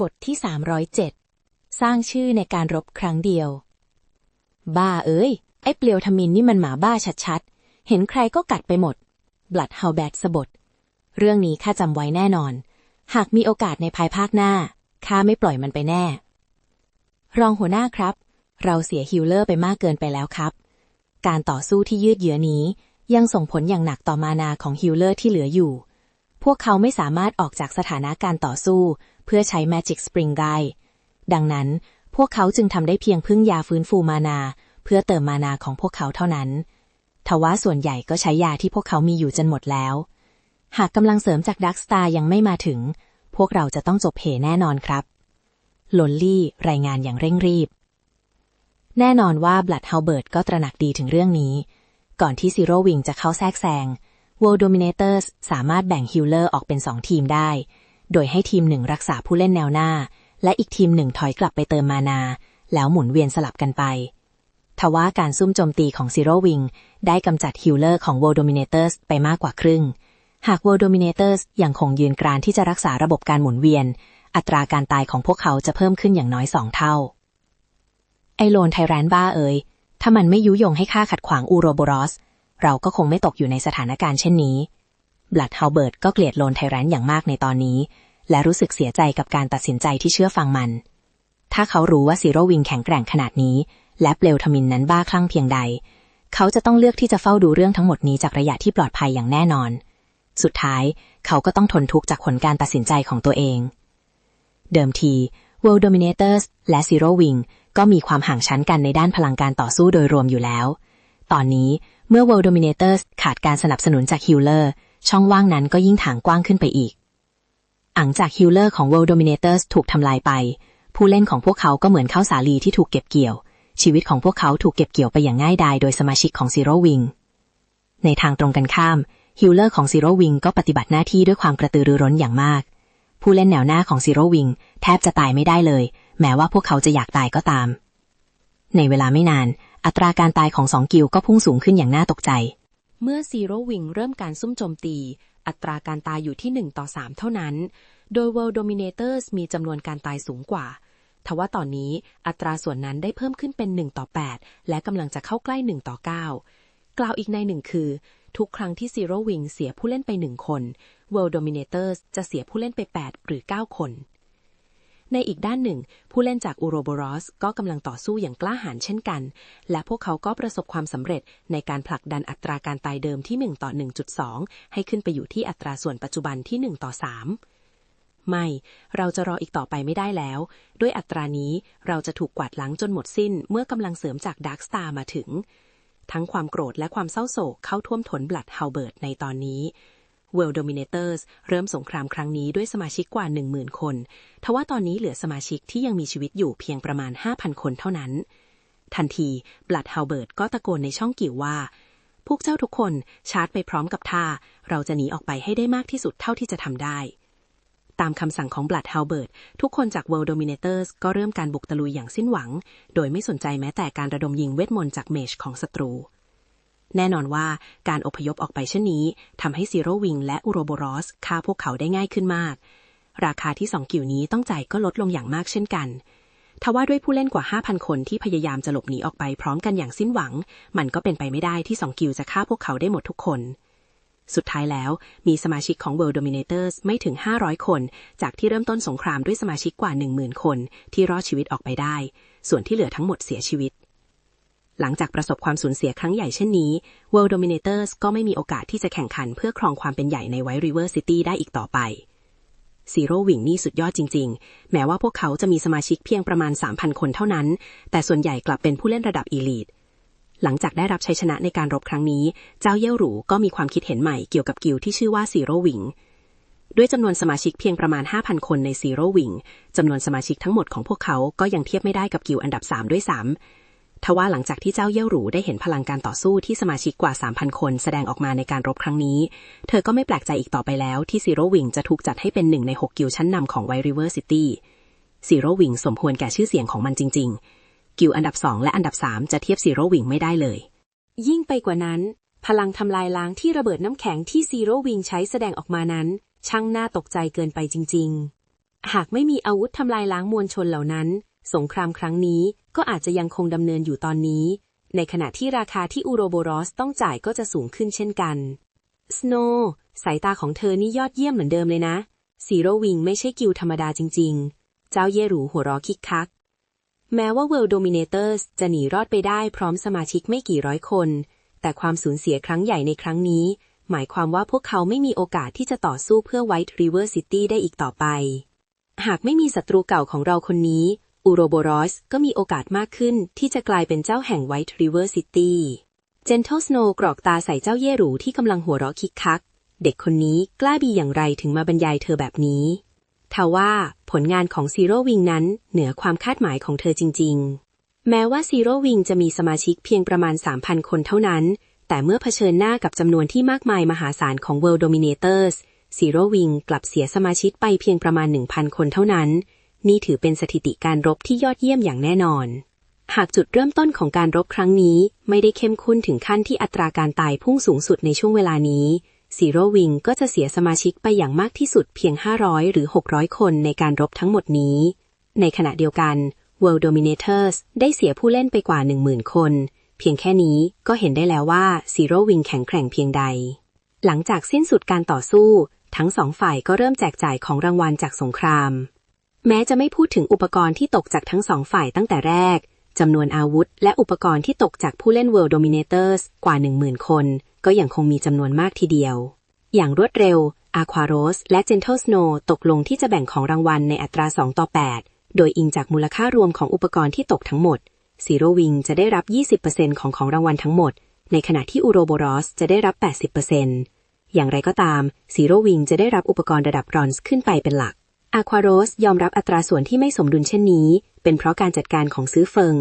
บทที่ 307 สร้างชื่อในการรบครั้งเดียว บ้าเอ้ย ไอ้เปลียวทมินนี่มันหมาบ้าชัดๆ เห็นใครก็กัดไปหมด บลัดเฮาแบดสะบด เรื่องนี้ข้าจำไว้แน่นอน หากมีโอกาสในภายภาคหน้า ข้าไม่ปล่อยมันไปแน่ รองหัวหน้าครับ เราเสียฮิลเลอร์ไปมากเกินไปแล้วครับ การต่อสู้ที่ยืดเยื้อนี้ยังส่งผลอย่างหนักต่อมานาของฮิลเลอร์ที่เหลืออยู่ พวกเขาไม่สามารถออกจากสถานะการต่อสู้ เพื่อใช้ Magic Spring ได้ ดังนั้นพวกเขาจึงทำได้เพียงพึ่งยาฟื้นฟูมานา เพื่อเติมมานาของพวกเขาเท่านั้น ทว่าส่วนใหญ่ก็ใช้ยาที่พวกเขามีอยู่จนหมดแล้ว หากกำลังเสริมจากดักสตาร์ยังไม่มาถึง พวกเราจะต้องจบเหแน่นอนครับลนลี่รายงานอย่างเร่งรีบ แน่นอนว่าบลัดเฮาเบิร์ตก็ตระหนักดีถึงเรื่องนี้ ก่อนที่ซีโร่วิงจะเข้าแทรกแซง World Dominators สามารถแบ่งฮิลเลอร์ออกเป็นสองทีมได้ โดยให้ทีมหนึ่งรักษาผู้เล่นแนวหน้า และอีกทีมหนึ่งถอยกลับไปเติมมานา แล้วหมุนเวียนสลับกันไป ทว่าการซุ่มโจมตีของ Zero Wing ได้กำจัดฮิลเลอร์ของ World Dominators ไปมากกว่าครึ่ง หาก World Dominators ยังคงยืนกรานที่จะรักษาระบบการหมุนเวียน อัตราการตายของพวกเขาจะเพิ่มขึ้นอย่างน้อยสองเท่า ไอโลนไทแรนบ้าเอ๋ยถ้ามันไม่ยุยงให้ข้าขัดขวางอูโรโบรอส เราก็คงไม่ตกอยู่ในสถานการณ์เช่นนี้ บลัดเฮาเบิร์ตก็เกลียดโลนไทแรนอย่างมากในตอนนี้ และรู้สึกเสียใจกับการตัดสินใจที่เชื่อฟังมัน ถ้าเขารู้ว่าซีโรวิงแข็งแกร่งขนาดนี้ และเปลวทมินนั้นบ้าคลั่งเพียงใด เขาจะต้องเลือกที่จะเฝ้าดูเรื่องทั้งหมดนี้จากระยะที่ปลอดภัยอย่างแน่นอน สุดท้ายเขาก็ต้องทนทุกข์จากผลการตัดสินใจของตัวเอง เดิมที World Dominators และ Zero Wing ก็มีความห่างชั้นกันในด้านพลังการต่อสู้โดยรวมอยู่แล้ว ตอนนี้เมื่อ World Dominators ขาดการสนับสนุนจาก Healer ช่องว่างนั้นก็ยิ่งถางกว้างขึ้นไปอีกหลังจาก Healer ของ World Dominators ถูกทำลายไป ผู้เล่นของพวกเขาก็เหมือนข้าวสาลีที่ถูกเก็บเกี่ยว ชีวิตของพวกเขาถูกเก็บเกี่ยวไปอย่างง่ายดายโดยสมาชิกของ Zero Wing ในทางตรงกันข้าม Healer ของ Zero Wing ก็ปฏิบัติหน้าที่ด้วยความกระตือรือร้นอย่างมาก ผู้เล่นแนวหน้าของ Zero Wing แทบจะตายไม่ได้เลย แม้ว่าพวกเขาจะอยากตายก็ตาม ในเวลาไม่นาน อัตราการตายของสองกิลก็พุ่งสูงขึ้นอย่างน่าตกใจ เมื่อซีโร่วิงเริ่มการซุ่มโจมตี อัตราการตายอยู่ที่ 1 ต่อ 3 เท่านั้น โดย World Dominators มีจำนวนการตายสูงกว่า ทว่าตอนนี้อัตราส่วนนั้นได้เพิ่มขึ้นเป็น 1 ต่อ 8 และกำลังจะเข้าใกล้ 1 ต่อ 9 กล่าวอีกในหนึ่งคือ ทุกครั้งที่ Zero Wing เสียผู้เล่นไปหนึ่งคน World Dominators จะเสียผู้เล่นไป 8 หรือ 9 คน ในอีกด้านหนึ่ง ผู้เล่นจากอูโรโบรอสก็กำลังต่อสู้อย่างกล้าหาญเช่นกัน และพวกเขาก็ประสบความสำเร็จในการผลักดันอัตราการตายเดิมที่ 1 ต่อ 1.2 ให้ขึ้นไปอยู่ที่อัตราส่วนปัจจุบันที่ 1 ต่อ 3 ไม่ เราจะรออีกต่อไปไม่ได้แล้ว ด้วยอัตรานี้เราจะถูกกวาดล้างจนหมดสิ้นเมื่อกำลังเสริมจากดาร์กสตาร์มาถึง ทั้งความโกรธและความเศร้าโศกเข้าท่วมทนบลัดเฮาเบิร์ตในตอนนี้ World Dominators เริ่มสงครามครั้งนี้ด้วยสมาชิกกว่า 10,000 คน ทว่าตอนนี้เหลือสมาชิกที่ยังมีชีวิตอยู่เพียงประมาณ 5,000 คนเท่านั้น ทันทีบลัดเฮาเบิร์ตก็ตะโกนในช่องกิ่วว่า พวกเจ้าทุกคนชาร์จไปพร้อมกับท่า เราจะหนีออกไปให้ได้มากที่สุดเท่าที่จะทำได้ ตามคำสั่งของบลัดเฮาเบิร์ตทุกคนจาก World Dominators ก็เริ่มการบุกตะลุยอย่างสิ้นหวัง โดยไม่สนใจแม้แต่การระดมยิงเวทมนต์จากเมชของศัตรู แน่นอนว่าการอพยพออกไปเช่นนี้ทำให้ซีโรวิงและอูโรโบรอสฆ่าพวกเขาได้ง่ายขึ้นมาก ราคาที่สองกิ่วนี้ต้องจ่ายก็ลดลงอย่างมากเช่นกันทว่าด้วยผู้เล่นกว่า 5,000 คนที่พยายามจะหลบหนีออกไปพร้อมกันอย่างสิ้นหวัง มันก็เป็นไปไม่ได้ที่สองกิลจะฆ่าพวกเขาได้หมดทุกคน สุดท้ายแล้วมีสมาชิกของ World Dominators ไม่ถึง 500 คน จากที่เริ่มต้นสงครามด้วยสมาชิกกว่า 10,000 คนที่รอดชีวิตออกไปได้ ส่วนที่เหลือทั้งหมดเสียชีวิต หลังจากประสบความสูญเสียครั้งใหญ่เช่นนี้ World Dominators ก็ไม่มีโอกาสที่จะแข่งขันเพื่อครองความเป็นใหญ่ใน White River City ได้อีกต่อไปซีโร่วิงนี่สุดยอดจริง ๆ แม้ว่าพวกเขาจะมีสมาชิกเพียงประมาณ 3,000 คนเท่านั้น แต่ส่วนใหญ่กลับเป็นผู้เล่นระดับอีลีทหลังจากได้รับชัยชนะในการรบครั้งนี้ เจ้าเย่หรูก็มีความคิดเห็นใหม่เกี่ยวกับกิลด์ที่ชื่อว่าซีโร่วิงด้วยจำนวนสมาชิกเพียงประมาณ 5,000 คนในซีโร่วิงจำนวนสมาชิกทั้งหมดของพวกเขาก็ยังเทียบไม่ได้กับกิลด์อันดับ 3 ด้วยซ้ำ ทว่าหลังจากที่เจ้าเย่ยหรูได้เห็นพลังการต่อสู้ที่สมาชิกกว่า 3,000 คนแสดงออกมาในการรบครั้งนี้ เธอก็ไม่แปลกใจอีกต่อไปแล้วที่ซีโร่วิงจะถูกจัดให้เป็นหนึ่งใน 6 กิลชั้นนำของไวริเวอร์ซิตี้ซีโร่วิงสมควรแก่ชื่อเสียงของมันจริง ๆ กิลอันดับ 2 และอันดับ 3 จะเทียบซีโร่วิงไม่ได้เลย ยิ่งไปกว่านั้น พลังทำลายล้างที่ระเบิดน้ำแข็งที่ซีโร่วิงใช้แสดงออกมานั้น ช่างน่าตกใจเกินไปจริง ๆ หากไม่มีอาวุธทำลายล้างมวลชนเหล่านั้น สงครามครั้งนี้ก็อาจจะยังคงดำเนินอยู่ตอนนี้ ในขณะที่ราคาที่อูโรโบรอสต้องจ่ายก็จะสูงขึ้นเช่นกันสโนว์สายตาของเธอนี่ยอดเยี่ยมเหมือนเดิมเลยนะซีโรวิงไม่ใช่กิลธรรมดาจริง ๆ เจ้าเยรูหัวเรอคิกคัก แม้ว่า World Dominators จะหนีรอดไปได้พร้อมสมาชิกไม่กี่ร้อยคน แต่ความสูญเสียครั้งใหญ่ในครั้งนี้ หมายความว่าพวกเขาไม่มีโอกาสที่จะต่อสู้เพื่อ White River City ได้อีกต่อไป หากไม่มีศัตรูเก่าของเราคนนี้ อูโรโบรอสก็มีโอกาสมากขึ้นที่จะกลายเป็นเจ้าแห่ง White River City Gentle Snow กรอกตาใส่เจ้าเย่หรูที่กำลังหัวเราะคิกคัก เด็กคนนี้กล้าบีอย่างไรถึงมาบรรยายเธอแบบนี้ทว่าผลงานของซีโร่วิงนั้นเหนือความคาดหมายของเธอจริง ๆ แม้ว่าซีโร่วิงจะมีสมาชิกเพียงประมาณ 3,000 คนเท่านั้น แต่เมื่อเผชิญหน้ากับจำนวนที่มากมายมหาศาลของ World Dominators ซีโร่วิงกลับเสียสมาชิกไปเพียงประมาณ 1,000 คนเท่านั้น นี่ถือเป็นสถิติการรบที่ยอดเยี่ยมอย่างแน่นอน หากจุดเริ่มต้นของการรบครั้งนี้ ไม่ได้เข้มข้นถึงขั้นที่อัตราการตายพุ่งสูงสุดในช่วงเวลานี้ซีโรวิงก็จะเสียสมาชิกไปอย่างมากที่สุดเพียง 500 หรือ 600 คนในการรบทั้งหมดนี้ ในขณะเดียวกัน World Dominators ได้เสียผู้เล่นไปกว่า 10,000 คน เพียงแค่นี้ก็เห็นได้แล้วว่าซีโรวิงแข็งแกร่งเพียงใด หลังจากสิ้นสุดการต่อสู้ ทั้งสองฝ่ายก็เริ่มแจกจ่ายของรางวัลจากสงคราม แม้จะไม่พูดถึงอุปกรณ์ที่ตกจากทั้งสองฝ่ายตั้งแต่แรกจำนวนอาวุธ และอุปกรณ์ที่ตกจากผู้เล่น World Dominators กว่า 10,000 คน ก็ยังคงมีจำนวนมากทีเดียว อย่างรวดเร็ว Aquaros และ Gentle Snow ตกลงที่จะแบ่งของรางวัลในอัตรา 2 ต่อ 8 โดยอิงจากมูลค่ารวมของอุปกรณ์ที่ตกทั้งหมด Zero Wing จะได้รับ 20%ของของรางวัลทั้งหมด ในขณะที่ Uroboros จะได้รับ 80%อย่างไรก็ตาม Zero Wing จะได้รับอุปกรณ์ระดับบรอนซ์ขึ้นไปเป็นหลัก Aquaros ยอมรับอัตราส่วนที่ไม่สมดุลเช่นนี้ เป็นเพราะการจัดการของซื้อเฟิง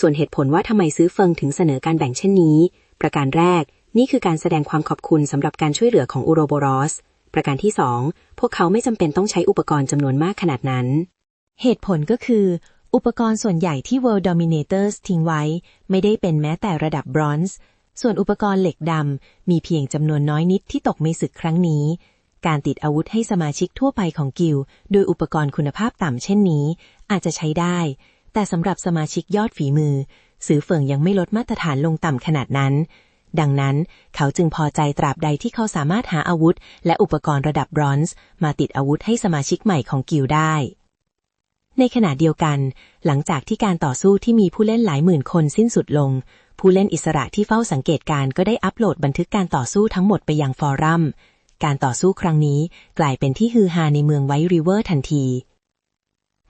ส่วนเหตุผลว่าทำไมซื้อเฟิงถึงเสนอการแบ่งเช่นนี้ ประการแรก นี่คือการแสดงความขอบคุณสำหรับการช่วยเหลือของอูโรโบรอส ประการที่สองพวกเขาไม่จำเป็นต้องใช้อุปกรณ์จำนวนมากขนาดนั้น เหตุผลก็คือ อุปกรณ์ส่วนใหญ่ที่ World Dominators ทิ้งไว้ ไม่ได้เป็นแม้แต่ระดับบรอนซ์ส่วนอุปกรณ์เหล็กดำมีเพียงจำนวนน้อยนิดที่ตกไม่สึกครั้งนี้ การติดอาวุธให้สมาชิกทั่วไปของกิลด์โดยอุปกรณ์คุณภาพต่ำเช่นนี้ อาจจะใช้ได้ แต่สำหรับสมาชิกยอดฝีมือสือเฟิงยังไม่ลดมาตรฐานลงต่ำขนาดนั้น ดังนั้นเขาจึงพอใจตราบใดที่เขาสามารถหาอาวุธ และอุปกรณ์ระดับบรอนซ์มาติดอาวุธให้สมาชิกใหม่ของกิลได้ ในขณะเดียวกัน หลังจากที่การต่อสู้ที่มีผู้เล่นหลายหมื่นคนสิ้นสุดลง ผู้เล่นอิสระที่เฝ้าสังเกตการณ์ก็ได้อัปโหลดบันทึกการต่อสู้ทั้งหมดไปยังฟอรัม การต่อสู้ครั้งนี้กลายเป็นที่ฮือฮาในเมืองไวท์ริเวอร์ทันที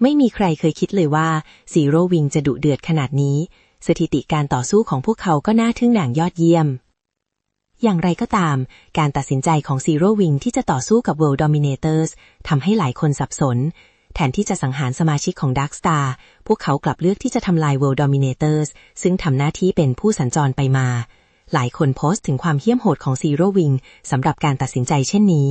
ไม่มีใครเคยคิดเลยว่าซีโร่วิงจะดุเดือดขนาดนี้ สถิติการต่อสู้ของพวกเขาก็น่าทึ่งหน่างยอดเยี่ยม อย่างไรก็ตาม การตัดสินใจของซีโร่วิงที่จะต่อสู้กับ World Dominators ทำให้หลายคนสับสน แทนที่จะสังหารสมาชิกของ Dark Star พวกเขากลับเลือกที่จะทำลาย World Dominators ซึ่งทำหน้าที่เป็นผู้สัญจรไปมา หลายคนโพสต์ถึงความเหี้ยมโหดของซีโร่วิงสำหรับการตัดสินใจเช่นนี้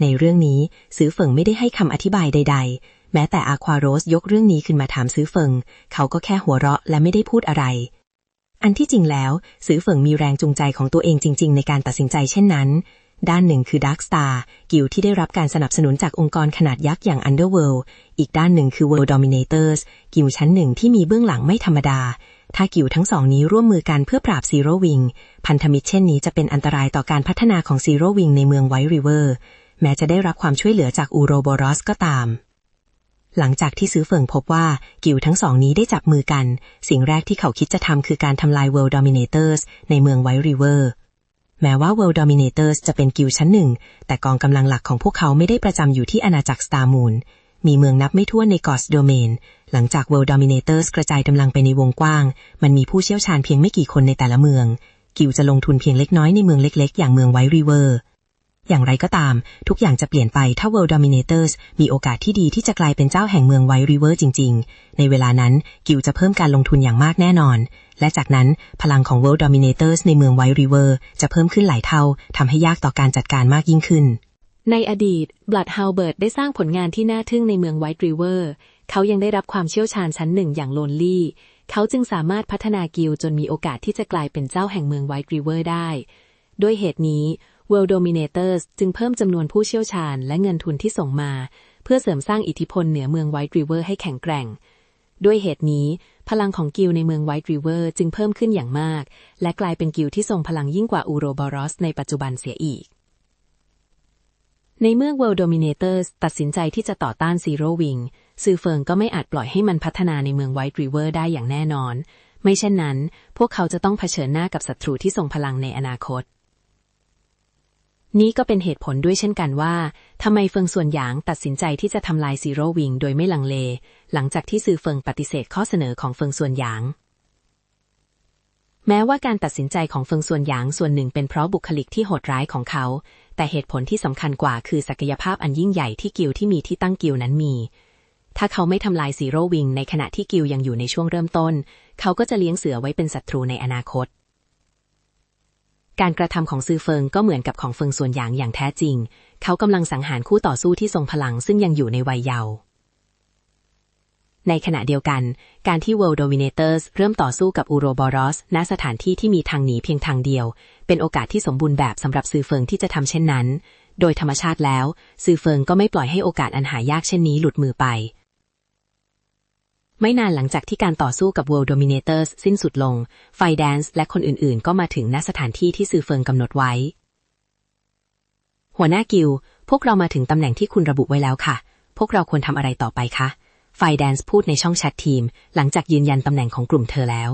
ในเรื่องนี้ซื้อเฟิงไม่ได้ให้คำอธิบายใด ๆ แม้แต่อาควาโรสยกเรื่องนี้ขึ้นมาถามซื้อเฟิง เขาก็แค่หัวเราะและไม่ได้พูดอะไร อันที่จริงแล้วซื้อเฟิงมีแรงจูงใจของตัวเองจริง ๆ ในการตัดสินใจเช่นนั้น ด้านหนึ่งคือ Dark Star กิลที่ได้รับการสนับสนุนจากองค์กรขนาดยักษ์อย่าง Underworld อีกด้านหนึ่งคือ World Dominators กิลชั้นหนึ่งที่มีเบื้องหลังไม่ธรรมดา ถ้ากิลด์ทั้งสองนี้ร่วมมือกันเพื่อปราบซีโรวิง พันธมิตรเช่นนี้จะเป็นอันตรายต่อการพัฒนาของซีโรวิงในเมืองไวท์ริเวอร์ แม้จะได้รับความช่วยเหลือจากอูโรโบรอสก็ตาม หลังจากที่ซื้อเฟิงพบว่ากิลด์ทั้งสองนี้ได้จับมือกัน สิ่งแรกที่เขาคิดจะทำคือการทำลาย World Dominators ในเมืองไวท์ริเวอร์แม้ว่า World Dominators จะเป็นกิลด์ชั้นหนึ่ง แต่กองกำลังหลักของพวกเขาไม่ได้ประจำอยู่ที่อาณาจักร Star Moon มีเมืองนับไม่ถ้วนในกอสโดเมน หลังจาก World Dominators กระจายกำลังไปในวงกว้าง มันมีผู้เชี่ยวชาญเพียงไม่กี่คนในแต่ละเมือง กิลจะลงทุนเพียงเล็กน้อยในเมืองเล็ก ๆ อย่างเมืองไวท์ริเวอร์อย่างไรก็ตาม ทุกอย่างจะเปลี่ยนไปถ้า World Dominators มีโอกาสที่ดีที่จะกลายเป็นเจ้าแห่งเมืองไวท์ริเวอร์จริง ๆ ในเวลานั้นกิลจะเพิ่มการลงทุนอย่างมากแน่นอน และจากนั้นพลังของ World Dominators ในเมืองไวท์ริเวอร์จะเพิ่มขึ้นหลายเท่าทำให้ยากต่อการจัดการมากยิ่งขึ้น ในอดีตบลัดฮาวเบิร์ตได้สร้างผลงานที่น่าทึ่งในเมืองไวท์ริเวอร์ เขายังได้รับความเชี่ยวชาญชั้นหนึ่งอย่างโลนลี่ เขาจึงสามารถพัฒนากิลจนมีโอกาสที่จะกลายเป็นเจ้าแห่งเมืองไวท์ริเวอร์ได้ ด้วยเหตุนี้ World Dominators จึงเพิ่มจำนวนผู้เชี่ยวชาญและเงินทุนที่ส่งมา เพื่อเสริมสร้างอิทธิพลเหนือเมืองไวท์ริเวอร์ให้แข็งแกร่ง ด้วยเหตุนี้ พลังของกิลในเมืองไวท์ริเวอร์จึงเพิ่มขึ้นอย่างมาก และกลายเป็นกิลที่ทรงพลังยิ่งกว่าอูโรบอรอสในปัจจุบันเสียอีกในเมื่อ World Dominators ตัดสินใจที่จะต่อต้าน Zero Wing ซือเฟิงก็ไม่อาจปล่อยให้มันพัฒนาในเมือง White River ได้อย่างแน่นอน ไม่เช่นนั้น พวกเขาจะต้องเผชิญหน้ากับศัตรูที่ทรงพลังในอนาคต นี้ก็เป็นเหตุผลด้วยเช่นกันว่าทำไมเฟิงส่วนหยางตัดสินใจที่จะทำลายซีโร่วิงโดยไม่ลังเล หลังจากที่ซือเฟิงปฏิเสธข้อเสนอของเฟิงส่วนหยางแม้ว่าการตัดสินใจของเฟิงส่วนหยางส่วนหนึ่งเป็นเพราะบุคลิกที่โหดร้ายของเขา แต่เหตุผลที่สำคัญกว่าคือศักยภาพอันยิ่งใหญ่ที่กิลที่มีที่ตั้งกิลนั้นมี ถ้าเขาไม่ทำลายซีโร่วิงในขณะที่กิลยังอยู่ในช่วงเริ่มต้น เขาก็จะเลี้ยงเสือไว้เป็นศัตรูในอนาคต การกระทำของซือเฟิงก็เหมือนกับของเฟิงส่วนหยางอย่างแท้จริง เขากำลังสังหารคู่ต่อสู้ที่ทรงพลังซึ่งยังอยู่ในวัยเยาว์ในขณะเดียวกัน การที่ World Dominators เริ่มต่อสู้กับอูโรบอรอสณสถานที่ที่มีทางหนีเพียงทางเดียว เป็นโอกาสที่สมบูรณ์แบบสำหรับซือเฟิงที่จะทำเช่นนั้น โดยธรรมชาติแล้วซือเฟิงก็ไม่ปล่อยให้โอกาสอันหายากเช่นนี้หลุดมือไป ไม่นานหลังจากที่การต่อสู้กับ World Dominators สิ้นสุดลง ไฟแดนซ์และคนอื่นๆ ก็มาถึงณสถานที่ที่ซือเฟิงกำหนดไว้ หัวหน้ากิลพวกเรามาถึงตำแหน่งที่คุณระบุไว้แล้วค่ะ พวกเราควรทำอะไรต่อไปคะ ไฟแดนซ์พูดในช่องแชททีม หลังจากยืนยันตำแหน่งของกลุ่มเธอแล้ว